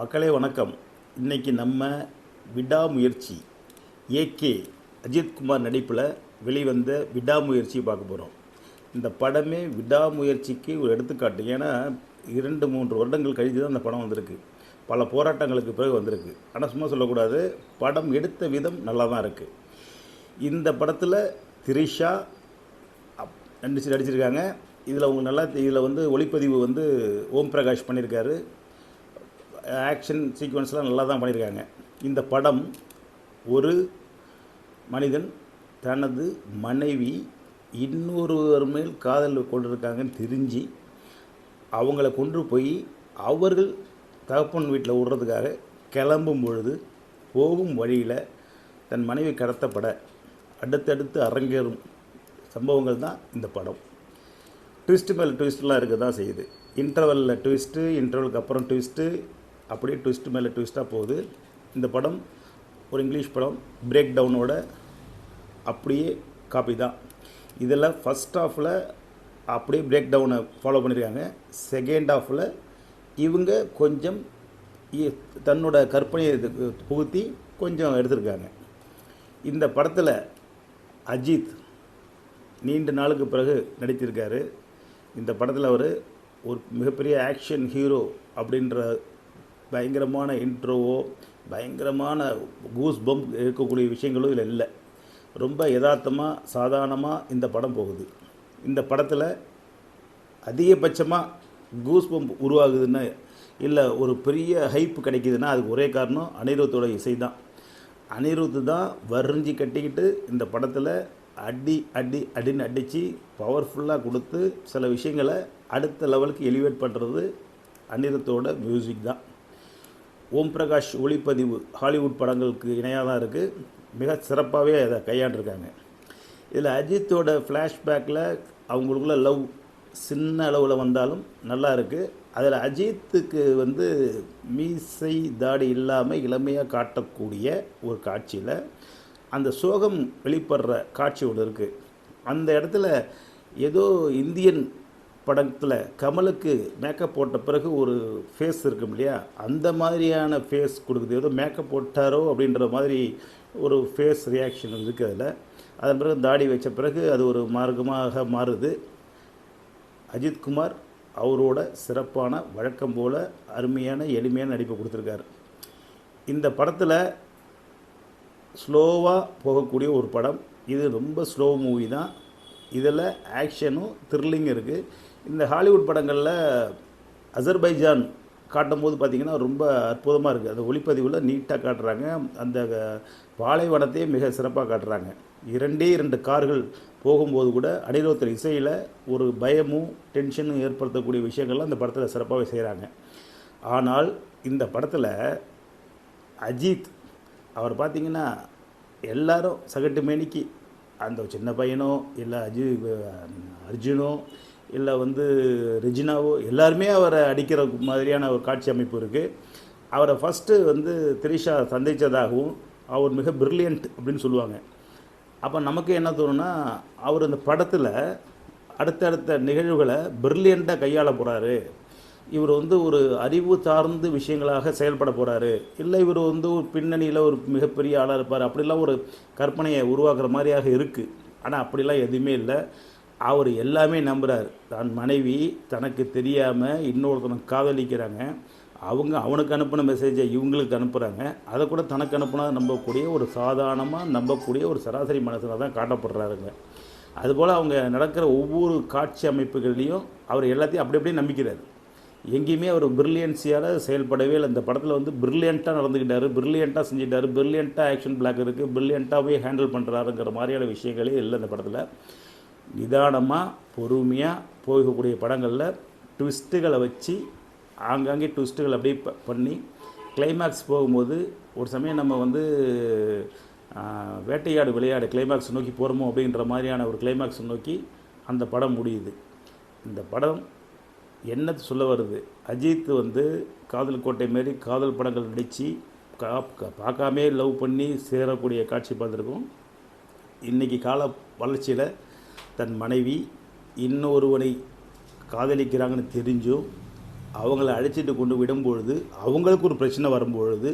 மக்களே வணக்கம். இன்றைக்கி நம்ம விடாமுயற்சி. ஏகே அஜித்குமார் நடிப்பில் வெளிவந்த விடாமுயற்சி பார்க்க போகிறோம் இந்த படமே விடாமுயற்சிக்கு ஒரு எடுத்துக்காட்டு. ஏன்னா இரண்டு மூன்று வருடங்கள் கழித்து தான் அந்த படம் வந்திருக்கு. பல போராட்டங்களுக்கு பிறகு வந்திருக்கு. ஆனால் சும்மா சொல்லக்கூடாது. படம் எடுத்த விதம் நல்லா தான் இருக்குது இந்த படத்தில் திரிஷா நடிச்சு நடிச்சிருக்காங்க. இதில் அவங்க நல்லா இதில் வந்து ஒளிப்பதிவு வந்து ஓம் பிரகாஷ் பண்ணியிருக்காரு. ஆக்ஷன் சீக்வன்ஸ்லாம் நல்லா தான் பண்ணியிருக்காங்க. இந்த படம் ஒரு மனிதன் தனது மனைவி இன்னொருவர் மேல் காதல் கொண்டிருக்காங்கன்னு தெரிஞ்சு அவங்கள கொண்டு போய் அவர்கள் தகப்பன் வீட்டில் விடுறதுக்காக கிளம்பும் பொழுது போகும் வழியில் தன் மனைவி கடத்தப்பட அடுத்தடுத்து அரங்கேறும் சம்பவங்கள் தான் இந்த படம். ட்விஸ்ட்டு மேலே ட்விஸ்ட்லாம் இருக்க தான் செய்யுது. இன்டர்வலில் ட்விஸ்ட்டு இன்டர்வலுக்கு அப்புறம் ட்விஸ்ட்டு அப்படியே ட்விஸ்ட் மேலே ட்விஸ்ட்டாக போகுது. இந்த படம் ஒரு இங்கிலீஷ் படம். பிரேக் டவுனோட அப்படியே காப்பி தான். இதில் ஃபஸ்ட் ஆஃபில் அப்படியே பிரேக் டவுனை ஃபாலோ பண்ணியிருக்காங்க செகண்ட் ஆஃபில் இவங்க கொஞ்சம் இ- தன்னோட கற்பனையை புகுத்தி கொஞ்சம் எடுத்திருக்காங்க. இந்த படத்தில் அஜித் நீண்ட நாளுக்கு பிறகு நடித்திருக்காரு. இந்த படத்தில் அவர் ஒரு மிகப்பெரிய ஆக்ஷன் ஹீரோ அப்படின்ற பயங்கரமான இன்ட்ரோவோ பயங்கரமான கூஸ் பம்ப் இருக்கக்கூடிய விஷயங்களும் இதில் இல்லை. ரொம்ப யதார்த்தமாக சாதாரணமாக இந்த படம் போகுது. இந்த படத்தில் அதிகபட்சமாக கூஸ் பம்ப் உருவாகுதுன்னா இல்லை ஒரு பெரிய ஹைப் கிடைக்குதுன்னா அதுக்கு ஒரே காரணம் அனிருத்தோட இசை தான் அனிருத் தான் வரிஞ்சு கட்டிக்கிட்டு இந்த படத்தில் அடி அடி அடின்னு அடித்து பவர்ஃபுல்லாக கொடுத்து சில விஷயங்களை அடுத்த லெவலுக்கு எலிவேட் பண்ணுறது அனிருத்தோட மியூசிக் தான். ஓம் பிரகாஷ் ஒளிப்பதிவு ஹாலிவுட் படங்களுக்கு இணையாக தான் இருக்குது மிக சிறப்பாகவே அதை கையாண்டிருக்காங்க. இதில் அஜித்தோட ஃப்ளாஷ்பேக்கில் அவங்களுக்குள்ள லவ் சின்ன அளவில் வந்தாலும் நல்லா இருக்குது அதில் அஜித்துக்கு வந்து மீசை தாடி இல்லாமல் இளமையாக காட்டக்கூடிய ஒரு காட்சியில் அந்த சோகம் வெளிப்படுற காட்சி ஒன்று இருக்குது அந்த இடத்துல ஏதோ இந்தியன் படத்தில் கமலுக்கு மேக்கப் போட்ட பிறகு ஒரு ஃபேஸ் இருக்கும் இல்லையா? அந்த மாதிரியான ஃபேஸ் கொடுக்குது. ஏதோ மேக்கப் போட்டாரோ அப்படின்ற மாதிரி ஒரு ஃபேஸ் ரியாக்ஷன் இருக்குது அதில். அதன் பிறகு தாடி வச்ச பிறகு அது ஒரு மார்க்கமாக மாறுது. அஜித்குமார் அவரோட சிறப்பான வழக்கம் போல் அருமையான எளிமையான நடிப்பை கொடுத்துருக்காரு. இந்த படத்தில் ஸ்லோவாக போகக்கூடிய ஒரு படம். இது ரொம்ப ஸ்லோ மூவி தான். இதில் ஆக்ஷனும் த்ரில்லிங் இருக்குது இந்த ஹாலிவுட் படங்களில் அசர்பைஜான் காட்டும்போது பார்த்திங்கன்னா ரொம்ப அற்புதமாக இருக்குது அந்த ஒளிப்பதிவில் நீட்டாக காட்டுறாங்க. அந்த பாலைவனத்தையே மிக சிறப்பாக காட்டுறாங்க. இரண்டே இரண்டு கார்கள் போகும்போது கூட அனிருத்தர் இசையில் ஒரு பயமும் டென்ஷனும் ஏற்படுத்தக்கூடிய விஷயங்கள்லாம் அந்த படத்தில் சிறப்பாகவே செய்கிறாங்க ஆனால் இந்த படத்தில் அஜித் அவர் பார்த்தீங்கன்னா எல்லாரும் சகட்டு மேனிக்கு அந்த சின்ன பையனோ இல்லை அஜி அர்ஜுனோ இல்லை வந்து ரெஜினாவோ எல்லாருமே அவரை அடிக்கிற மாதிரியான ஒரு காட்சி அமைப்பு இருக்குது அவரை ஃபஸ்ட்டு வந்து திரிஷா சந்தித்ததாகவும் அவர் மிக பிரில்லியன்ட் அப்படின்னு சொல்லுவாங்க. அப்போ நமக்கு என்ன தோணுன்னா அவர் இந்த படத்தில் அடுத்தடுத்த நிகழ்வுகளை பிரில்லியண்ட்டாக கையாள போகிறாரு இவர் வந்து ஒரு அறிவு சார்ந்து விஷயங்களாக செயல்பட போகிறாரு இல்லை இவர் வந்து ஒரு பின்னணியில் ஒரு மிகப்பெரிய ஆளாக இருப்பார். அப்படிலாம் ஒரு கற்பனையை உருவாக்குற மாதிரியாக இருக்குது ஆனால் அப்படிலாம் எதுவுமே இல்லை. அவர் எல்லாமே நம்புகிறார் தன் மனைவி தனக்கு தெரியாமல் இன்னொருத்தனை காதலிக்கிறாங்க. அவங்க அவனுக்கு அனுப்பின மெசேஜை இவங்களுக்கு அனுப்புகிறாங்க அதை கூட தனக்கு அனுப்புனா நம்பக்கூடிய ஒரு சாதாரணமாக நம்பக்கூடிய ஒரு சராசரி மனசில் தான் காட்டப்படுறாருங்க. அதுபோல் அவங்க நடக்கிற ஒவ்வொரு காட்சி அமைப்புகள்லேயும் அவர் எல்லாத்தையும் அப்படி அப்படியே நம்பிக்கிறார். எங்கேயுமே அவர் பிரில்லியன்ஸியால் செயல்படவே இல்லை. இந்த படத்தில் வந்து பிரில்லியண்ட்டாக நடந்துக்கிட்டாரு பிரில்லியண்ட்டாக செஞ்சிட்டாரு பிரில்லியண்ட்டாக ஆக்ஷன் பிளாக் இருக்குது பிரில்லியண்ட்டாகவே ஹேண்டில் பண்ணுறாருங்கிற மாதிரியான விஷயங்களே இல்லை இந்த படத்தில். நிதானமாக பொறுமையாக போகக்கூடிய படங்களில் ட்விஸ்ட்டுகளை வச்சு ஆங்காங்கே ட்விஸ்ட்டுகள் அப்படியே ப- பண்ணி கிளைமேக்ஸ் போகும்போது ஒரு சமயம் நம்ம வந்து வேட்டையாடு விளையாடு கிளைமேக்ஸ் நோக்கி போகிறோமோ அப்படின்ற மாதிரியான ஒரு கிளைமேக்ஸ் நோக்கி அந்த படம் முடியுது. இந்த படம் என்ன சொல்ல வருது? அஜித் வந்து காதல் கோட்டை மாரி காதல் படங்கள் நடித்து கா பார்க்காமே லவ் பண்ணி சேரக்கூடிய காட்சி பார்த்துருக்கோம். இன்றைக்கி கால வளர்ச்சியில் தன் மனைவி இன்னொருவனை காதலிக்கிறாங்கன்னு தெரிஞ்சும் அவங்கள அழைச்சிட்டு கொண்டு விடும்பொழுது அவங்களுக்கு ஒரு பிரச்சனை வரும்பொழுது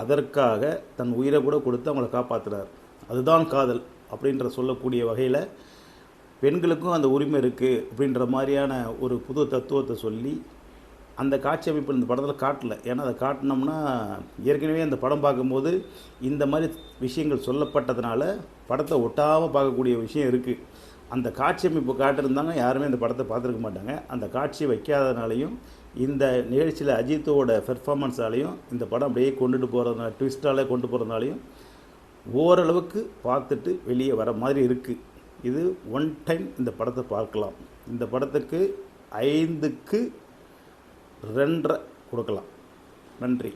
அதற்காக தன் உயிரை கூட கொடுத்து அவங்கள காப்பாற்றுறார் அதுதான் காதல் அப்படின்ற சொல்லக்கூடிய வகையில் பெண்களுக்கும் அந்த உரிமை இருக்குது அப்படின்ற மாதிரியான ஒரு புது தத்துவத்தை சொல்லி அந்த காட்சி அமைப்பு இந்த படத்தில் காட்டல. ஏன்னா அதை காட்டினோம்னா ஏற்கனவே அந்த படம் பார்க்கும்போது இந்த மாதிரி விஷயங்கள் சொல்லப்பட்டதுனால படத்தை ஒட்டாமல் பார்க்கக்கூடிய விஷயம் இருக்குது அந்த காட்சி அமைப்பு காட்டியிருந்தாங்க யாருமே அந்த படத்தை பார்த்துருக்க மாட்டாங்க. அந்த காட்சி வைக்காதனாலையும் இந்த நிகழ்ச்சியில் அஜித்தோட பெர்ஃபார்மன்ஸாலையும் இந்த படம் அப்படியே கொண்டுட்டு போகிறதுனால ட்விஸ்டாலே கொண்டு போகிறதுனாலையும் ஓரளவுக்கு பார்த்துட்டு வெளியே வர மாதிரி இருக்குது இது ஒன் டைம் இந்த படத்தை பார்க்கலாம். இந்த படத்துக்கு ஐந்துக்கு ரெண்டரை கொடுக்கலாம். நன்றி.